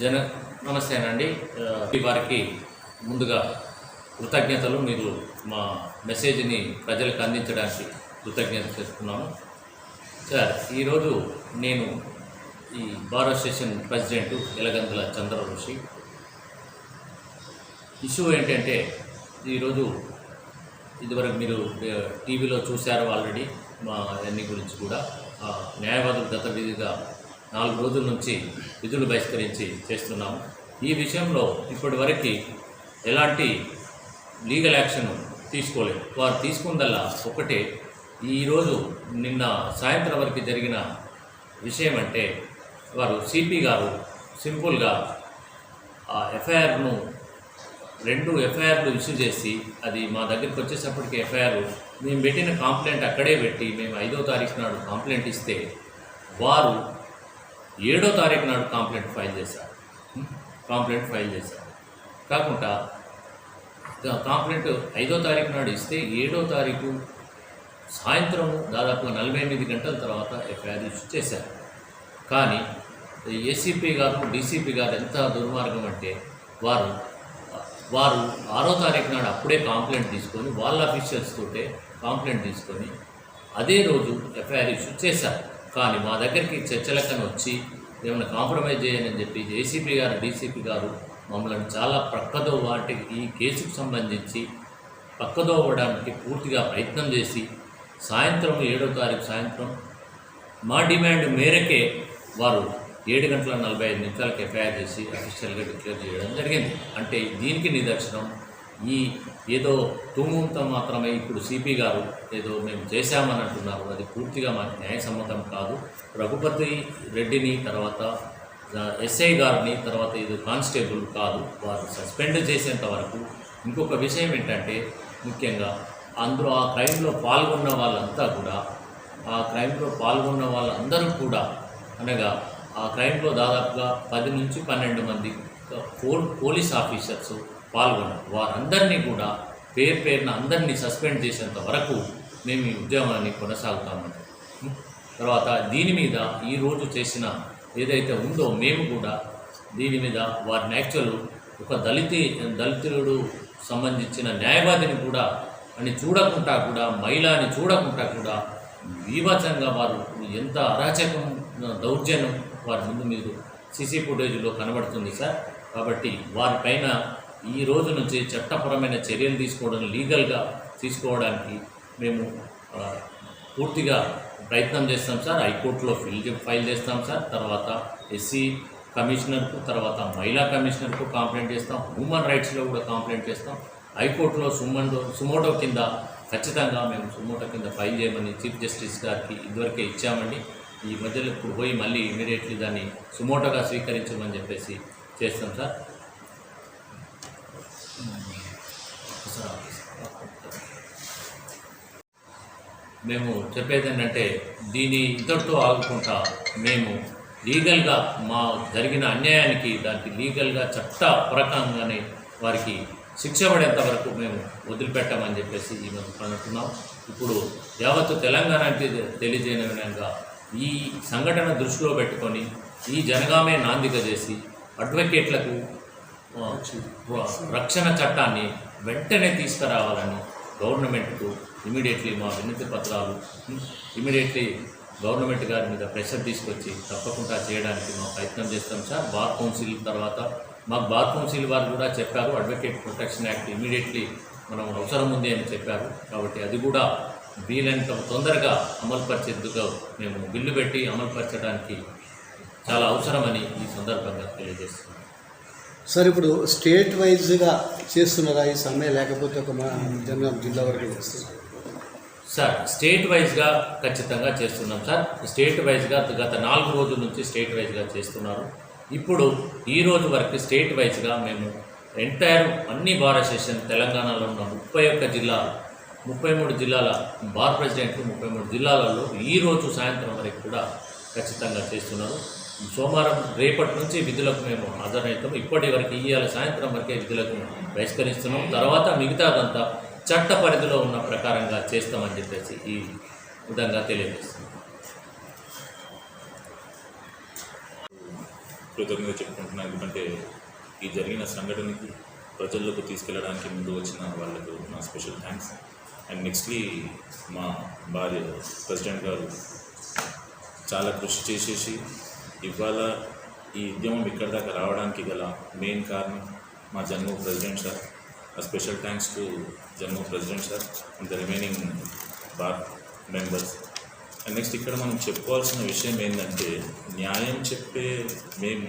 జన నమస్తేనండి. ఆ, వారికి ముందుగా కృతజ్ఞతలు. మీరు మా మెసేజ్ని ప్రజలకు అందించడానికి కృతజ్ఞత చేస్తున్నాను సార్ ఈరోజు నేను ఈ bar association president Elagandula Chandra Rishi issue ఏంటంటే ఈరోజు ఇదివరకు మీరు టీవీలో చూశారు ఆల్రెడీ మా అన్ని గురించి కూడా. ఆ, న్యాయవాదులు గత విధిగా నాలుగు రోజుల నుంచి విధులు బహిష్కరించి చేస్తున్నాము ఈ విషయంలో ఇప్పటి వరకు ఎలాంటి లీగల్ యాక్షన్ తీసుకోలేదు. వారు తీసుకుందల్లా ఒకటే ఈరోజు నిన్న సాయంత్రం వరకు జరిగిన విషయం అంటే వారు సిపి గారు సింపుల్గా ఆ ఎఫ్ఐఆర్ను రెండు ఎఫ్ఐఆర్లు ఇష్యూ చేసి అది మా దగ్గరికి వచ్చేసప్పటికి ఎఫ్ఐఆర్ మేము పెట్టిన కంప్లైంట్ అక్కడే పెట్టి మేము ఐదో తారీఖు నాడు కంప్లైంట్ ఇస్తే వారు ఏడో తారీఖు నాడు కంప్లైంట్ ఫైల్ చేశాడు. కంప్లైంట్ ఫైల్ చేశారు కాకుండా కంప్లైంట్ ఐదో తారీఖు నాడు ఇస్తే ఏడో తారీఖు సాయంత్రం దాదాపుగా నలభై ఎనిమిది గంటల తర్వాత ఎఫ్ఐఆర్ ఇష్యూ చేశారు. కానీ ఏసీపీ గారు డీసీపీ గారు ఎంత దుర్మార్గం అంటే వారు వారు ఆరో తారీఖు నాడు అప్పుడే కాంప్లైంట్ తీసుకొని వాళ్ళ అఫీషియల్స్ తోటే కాంప్లైంట్ తీసుకొని అదే రోజు ఎఫ్ఐఆర్ ఇష్యూ చేశారు. కానీ మా దగ్గరికి చర్చలకని వచ్చి ఏమైనా కాంప్రమైజ్ చేయని చెప్పి ఏసీపీ గారు డీసీపీ గారు మమ్మల్ని చాలా ప్రక్కదో వాటికి ఈ కేసుకు సంబంధించి పక్కదోవడానికి పూర్తిగా ప్రయత్నం చేసి సాయంత్రం ఏడో తారీఖు సాయంత్రం మా డిమాండ్ మేరకే వారు ఏడు గంటల నలభై ఐదు నిమిషాలకు ఎఫ్ఐఆర్ చేసి అఫీషియల్గా డిక్లేర్ చేయడం జరిగింది. అంటే దీనికి నిదర్శనం ఈ ఏదో తూముతో మాత్రమే ఇప్పుడు సిపి గారు ఏదో మేము చేశామని అంటున్నారు అది పూర్తిగా మాకు న్యాయసమ్మతం కాదు. రఘుపతి రెడ్డిని తర్వాత ఎస్ఐ గారిని తర్వాత ఇది కానిస్టేబుల్ కాదు. వారు సస్పెండ్ చేసేంత వరకు ఇంకొక విషయం ఏంటంటే ముఖ్యంగా అందులో ఆ క్రైమ్లో పాల్గొన్న వాళ్ళంతా కూడా ఆ క్రైమ్లో పాల్గొన్న వాళ్ళందరూ కూడా అనగా ఆ క్రైమ్లో దాదాపుగా పది నుంచి పన్నెండు మంది పోల్ పోలీస్ ఆఫీసర్స్ పాల్గొన్నారు. వారందరినీ కూడా పేరు పేరున అందరినీ సస్పెండ్ చేసేంత వరకు మేము ఈ ఉద్యమాన్ని కొనసాగుతామండి తర్వాత దీని మీద ఈరోజు చేసిన ఏదైతే ఉందో మేము కూడా దీని మీద వారిని యాక్చువల్ ఒక దళితి దళితుడు సంబంధించిన న్యాయవాదిని కూడా అని చూడకుండా కూడా మహిళని చూడకుండా కూడా వివచంగా వారు ఎంత అరాచకం దౌర్జన్యం వారి ముందు మీరు సీసీ ఫుటేజ్లో కనబడుతుంది సార్. కాబట్టి వారిపైన ఈ రోజు నుంచి చట్టపరమైన చర్యలు తీసుకోవడం లీగల్గా తీసుకోవడానికి మేము పూర్తిగా ప్రయత్నం చేస్తాం సార్. హైకోర్టులో ఫిల్ ఫైల్ చేస్తాం సార్. తర్వాత ఎస్సీ కమిషనర్కు తర్వాత మహిళా కమిషనర్కు కంప్లైంట్ చేస్తాం. హ్యూమన్ రైట్స్లో కూడా కంప్లైంట్ చేస్తాం. హైకోర్టులో సుమండో సుమోటో కింద ఖచ్చితంగా మేము సుమోటో కింద ఫైల్ చేయమని చీఫ్ జస్టిస్ గారికి ఇదివరకే ఇచ్చామండి. ఈ మధ్యలో ఇప్పుడు పోయి మళ్ళీ ఇమీడియట్లీ దాన్ని సుమోటోగా స్వీకరించమని చెప్పేసి చేస్తాం సార్. మేము చెప్పేది ఏంటంటే దీని ఇంతటితో ఆగుకుంటా మేము లీగల్గా మా జరిగిన అన్యాయానికి దానికి లీగల్గా చట్టపరకంగానే వారికి శిక్ష పడేంత వరకు మేము వదిలిపెట్టామని చెప్పేసి ఈ మేము అనుకున్నాం ఇప్పుడు యావత్తు తెలంగాణకి తెలియజేయని విధంగా ఈ సంఘటన దృష్టిలో పెట్టుకొని ఈ జనగామే నాందిక చేసి అడ్వకేట్లకు రక్షణ చట్టాన్ని వెంటనే తీసుకురావాలని గవర్నమెంట్కు ఇమీడియట్లీ మా వినతి పత్రాలు ఇమీడియట్లీ గవర్నమెంట్ గారి మీద ప్రెషర్ తీసుకొచ్చి తప్పకుండా చేయడానికి మా ప్రయత్నం చేస్తాం సార్. బార్ కౌన్సిల్ తర్వాత మాకు బార్ కౌన్సిల్ వారు కూడా చెప్పారు అడ్వకేట్ ప్రొటెక్షన్ యాక్ట్ ఇమీడియట్లీ మనం అవసరం ఉంది అని చెప్పారు. కాబట్టి అది కూడా వీలైనంత తొందరగా అమలుపరిచేందుకు మేము బిల్లు పెట్టి అమలుపరచడానికి చాలా అవసరమని ఈ సందర్భంగా తెలియజేస్తున్నాం. సార్ ఇప్పుడు స్టేట్ వైజ్గా చేస్తున్నారా ఈ సమ్మె లేకపోతే ఒక మా జనగాం జిల్లా వరకు చేస్తున్నారు సార్ స్టేట్ వైజ్గా ఖచ్చితంగా చేస్తున్నాం సార్. స్టేట్ వైజ్గా గత నాలుగు రోజుల నుంచి స్టేట్ వైజ్గా చేస్తున్నారు. ఇప్పుడు ఈ రోజు వరకు స్టేట్ వైజ్గా మేము ఎంటైర్ అన్ని బార్ అసోసియేషన్ తెలంగాణలో ఉన్న ముప్పై ఒక్క జిల్లాలు ముప్పై మూడు జిల్లాల బార్ ప్రెసిడెంట్లు ముప్పై మూడు జిల్లాలలో ఈ రోజు సాయంత్రం వరకు కూడా ఖచ్చితంగా చేస్తున్నారు. సోమవారం రేపటి నుంచి విధులకు మేము హాజరవుతాం. ఇప్పటి వరకు ఇవాళ సాయంత్రం వరకే విధులకు బహిష్కరిస్తున్నాం. తర్వాత మిగతాదంతా చట్ట పరిధిలో ఉన్న ప్రకారంగా చేస్తామని చెప్పేసి ఈ విధంగా తెలియజేస్తున్నాం. కృతజ్ఞత చెప్పుకుంటున్నాను ఎందుకంటే ఈ జరిగిన సంఘటనకి ప్రజల్లోకి తీసుకెళ్ళడానికి ముందు వచ్చిన వాళ్ళకు నా స్పెషల్ థ్యాంక్స్. అండ్ నెక్స్ట్లీ మా భార్య ప్రెసిడెంట్ గారు చాలా కృషి చేసేసి ఇవాళ ఈ ఉద్యమం ఇక్కడ దాకా రావడానికి గల మెయిన్ కారణం మా జన్మ ప్రెసిడెంట్ సార్. ఆ స్పెషల్ థ్యాంక్స్ టు జన్మ president sir and the remaining bar members and next ఇక్కడ మనం చెప్పుకోవాల్సిన విషయం ఏంటంటే న్యాయం చెప్పే మేము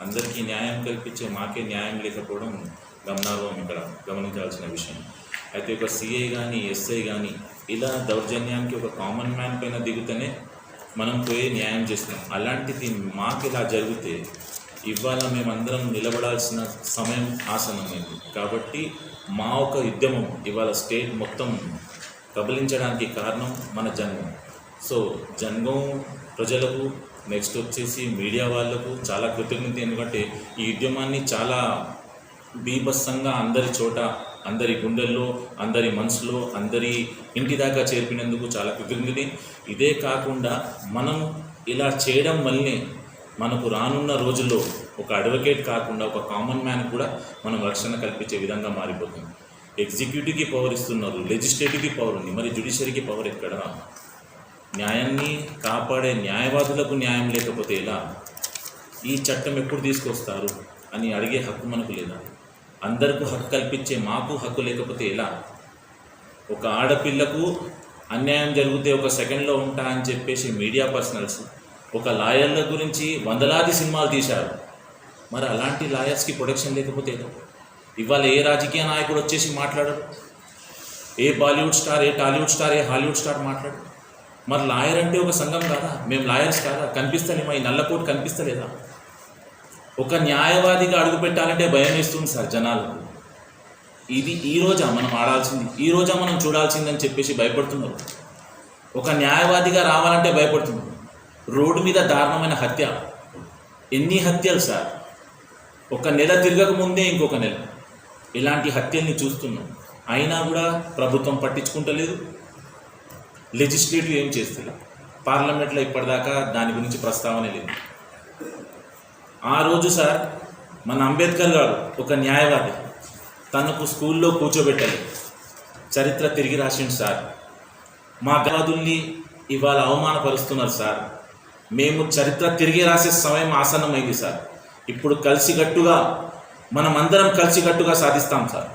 అందరికీ న్యాయం కల్పించే మాకే న్యాయం లేకపోవడం గమనార్హం ఇక్కడ గమనించాల్సిన విషయం. అయితే ఒక సిఐ కానీ ఎస్ఐ కానీ ఇలా దౌర్జన్యానికి ఒక కామన్ మ్యాన్ పైన దిగుతూనే మనం పోయి న్యాయం చేస్తున్నాం. అలాంటిది మాకు ఇలా జరిగితే ఇవాళ మేమందరం నిలబడాల్సిన సమయం ఆసనమైంది కాబట్టి మా ఒక ఉద్యమం ఇవాళ స్టేట్ మొత్తం కబలించడానికి కారణం మన జన్మం సో జన్మం ప్రజలకు నెక్స్ట్ వచ్చేసి మీడియా వాళ్ళకు చాలా కృతజ్ఞత. ఎందుకంటే ఈ ఉద్యమాన్ని చాలా బీభత్సంగా అందరి చోట అందరి గుండెల్లో అందరి మనసులో అందరి ఇంటి దాకా చేర్పినందుకు చాలా కృతజ్ఞత ఇదే కాకుండా మనం ఇలా చేయడం వల్లనే మనకు రానున్న రోజుల్లో ఒక అడ్వకేట్ కాకుండా ఒక కామన్ మ్యాన్ కూడా మనం రక్షణ కల్పించే విధంగా మారిపోతుంది. ఎగ్జిక్యూటివ్కి పవర్ ఇస్తున్నారు లెజిస్లేటివ్కి పవర్ ఉంది మరి జ్యుడిషియరీకి పవర్ ఎక్కడ? న్యాయాన్ని కాపాడే న్యాయవాదులకు న్యాయం లేకపోతే ఎలా? ఈ చట్టం ఎప్పుడు తీసుకొస్తారు అని అడిగే హక్కు మనకు లేదా? అందరికీ హక్కు కల్పించే మాకు హక్కు లేకపోతే ఎలా? ఒక ఆడపిల్లకు అన్యాయం జరిగితే ఒక సెకండ్లో ఉంటా అని చెప్పేసి మీడియా పర్సనల్స్ ఒక లాయర్ల గురించి వందలాది సినిమాలు తీశారు. మరి అలాంటి లాయర్స్కి ప్రొటెక్షన్ లేకపోతే ఇవాళ ఏ రాజకీయ నాయకుడు వచ్చేసి మాట్లాడరు ఏ బాలీవుడ్ స్టార్ ఏ టాలీవుడ్ స్టార్ ఏ హాలీవుడ్ స్టార్ మాట్లాడు మరి లాయర్ అంటే ఒక సంఘం కాదా? మేము లాయర్స్ కాదా? కనిపిస్తలేమా? ఈ నల్లకోట్ కనిపిస్తలేదా? ఒక న్యాయవాదిగా అడుగు పెట్టాలంటే భయం వేస్తుంది సార్ జనాలకు ఇది ఈ రోజా మనం ఆడాల్సింది. ఈ రోజా మనం చూడాల్సిందని చెప్పేసి భయపడుతున్నారు. ఒక న్యాయవాదిగా రావాలంటే భయపడుతున్నారు. రోడ్డు మీద దారుణమైన హత్య. ఎన్ని హత్యలు సార్? ఒక నెల తిరగక ముందే ఇంకొక నెల. ఇలాంటి హత్యల్ని చూస్తున్నాం. అయినా కూడా ప్రభుత్వం పట్టించుకుంటలేదు. లెజిస్లేటివ్ ఏం చేస్తుంది పార్లమెంట్లో ఇప్పటిదాకా దాని గురించి ప్రస్తావన లేదు. ఆ రోజు సార్ మన అంబేద్కర్ గారు ఒక న్యాయవాది. తనకు స్కూల్లో కూర్చోబెట్టాలి చరిత్ర తిరిగి రాసిండు సార్. మా గాదుల్ని ఇవాళ అవమానపరుస్తున్నారు సార్. మేము చరిత్ర తిరిగి రాసే సమయం ఆసన్నమైంది సార్. ఇప్పుడు కలిసికట్టుగా మనం అందరం కలిసికట్టుగా సాధిస్తాం సార్.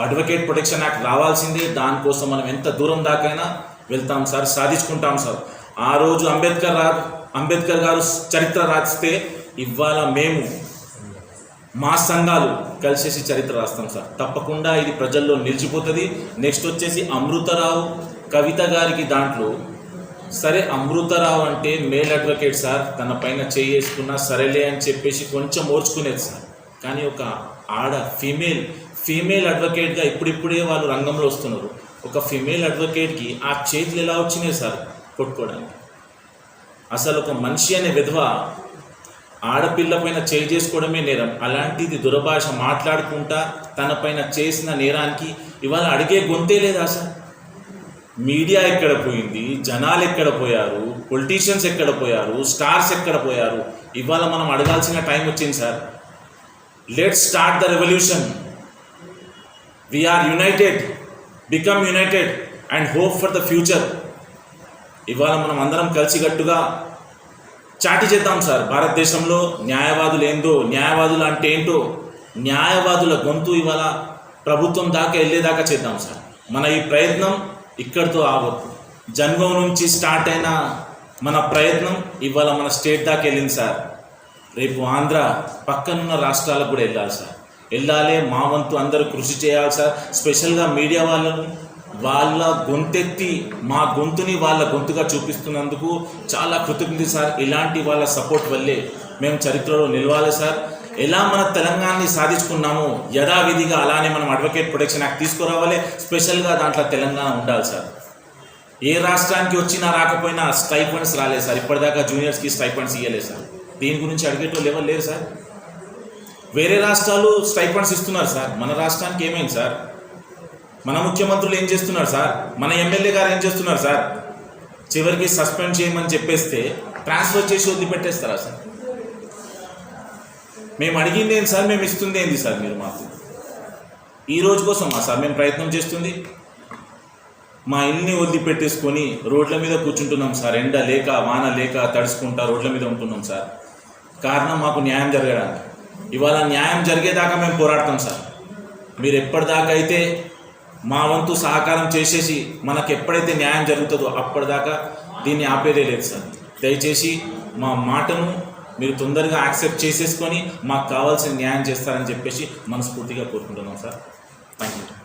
అడ్వకేట్ ప్రొటెక్షన్ యాక్ట్ రావాల్సిందే. దానికోసం మనం ఎంత దూరం దాకైనా వెళ్తాం సార్ సాధించుకుంటాం సార్. ఆ రోజు అంబేద్కర్ రా అంబేద్కర్ గారు చరిత్ర రాస్తే ఇవాళ మేము మా సంఘాలు కలిసేసి చరిత్ర రాస్తాం సార్. తప్పకుండా ఇది ప్రజల్లో నిలిచిపోతుంది. నెక్స్ట్ వచ్చేసి అమృతరావు కవిత గారికి దాంట్లో సరే అమృతరావు అంటే మేల్ అడ్వకేట్ సార్ తన పైన చేసుకున్నా సరేలే అని చెప్పేసి కొంచెం ఓర్చుకునేది సార్. కానీ ఒక ఆడ ఫీమేల్ ఫీమేల్ అడ్వకేట్గా ఇప్పుడిప్పుడే వాళ్ళు రంగంలో వస్తున్నారు. ఒక ఫీమేల్ అడ్వకేట్కి ఆ చేతులు ఎలా వచ్చినాయి సార్ కొట్టుకోవడానికి? అసలు ఒక మనిషి అనే విధవ ఆడపిల్ల పైన చేయి చేసుకోవడమే నేరం. అలాంటిది దురభాష మాట్లాడుకుంటా తన పైన చేసిన నేరానికి ఇవాళ అడిగే గొంతే లేదా సార్? మీడియా ఎక్కడ పోయింది? జనాలు ఎక్కడ పోయారు? పొలిటీషియన్స్ ఎక్కడ పోయారు? స్టార్స్ ఎక్కడ పోయారు? ఇవాళ మనం అడగాల్సిన టైం వచ్చింది sir. Let start the revolution we are united become united and hope for the future ఇవాళ మనం అందరం కలిసికట్టుగా చాటి చేద్దాం సార్. భారతదేశంలో న్యాయవాదులు ఏందో న్యాయవాదులు అంటే ఏంటో న్యాయవాదుల గొంతు ఇవాళ ప్రభుత్వం దాకా వెళ్ళేదాకా చేద్దాం సార్. మన ఈ ప్రయత్నం ఇక్కడితో ఆగొద్దు. జన్మం నుంచి స్టార్ట్ అయిన మన ప్రయత్నం ఇవాళ మన స్టేట్ దాకా వెళ్ళింది సార్. రేపు ఆంధ్ర పక్కనున్న రాష్ట్రాలకు కూడా వెళ్ళాలి సార్. వెళ్ళాలి మా వంతు అందరూ కృషి చేయాలి సార్. స్పెషల్గా మీడియా వాళ్ళను వాళ్ళ గొంతెత్తి మా గొంతుని వాళ్ళ గొంతుగా చూపిస్తున్నందుకు చాలా కృతజ్ఞత సార్. ఇలాంటి వాళ్ళ సపోర్ట్ వల్లే మేము చరిత్రలో నిలవాలి సార్. ఎలా మన తెలంగాణని సాధించుకున్నామో యథావిధిగా అలానే మనం అడ్వకేట్ ప్రొటెక్షన్ యాక్ట్ తీసుకురావాలి. స్పెషల్గా దాంట్లో తెలంగాణ ఉండాలి సార్. ఏ రాష్ట్రానికి వచ్చినా రాకపోయినా స్టైఫండ్స్ రాలేదు సార్. ఇప్పటిదాకా జూనియర్స్కి స్టైఫండ్స్ ఇవ్వలేదు సార్. దీని గురించి అడిగేటోళ్ళు ఎవరు లేరు సార్. వేరే రాష్ట్రాలు స్టైఫండ్స్ ఇస్తున్నారు సార్. మన రాష్ట్రానికి ఏమైంది సార్? మన ముఖ్యమంత్రులు ఏం చేస్తున్నారు సార్? మన ఎమ్మెల్యే గారు ఏం చేస్తున్నారు సార్? చివరికి సస్పెండ్ చేయమని చెప్పేస్తే ట్రాన్స్ఫర్ చేసి వదిలిపెట్టేస్తారా సార్? మేము అడిగింది ఏంటి సార్? మేము ఇస్తుంది ఏంది సార్ మీరు మాకు? ఈ రోజు కోసం మా సార్ మేము ప్రయత్నం చేస్తుంది? మా ఇల్ని వదిలిపెట్టేసుకొని రోడ్ల మీద కూర్చుంటున్నాం సార్. ఎండ లేక వాన లేక తడుచుకుంటా రోడ్ల మీద ఉంటున్నాం సార్. కారణం మాకు న్యాయం జరగడానికి. ఇవాళ న్యాయం జరిగేదాకా మేము పోరాడతాం సార్. మీరు ఎప్పటిదాకా అయితే మా వంతు సహకారం చేసేసి మనకు ఎప్పుడైతే న్యాయం జరుగుతుందో అప్పటిదాకా దీన్ని ఆపేదే లేదు సార్. దయచేసి మా మాటను మీరు తొందరగా యాక్సెప్ట్ చేసేసుకొని మాకు కావాల్సిన న్యాయం చేస్తారని చెప్పేసి మనస్ఫూర్తిగా కోరుకుంటున్నాం సార్. Thank you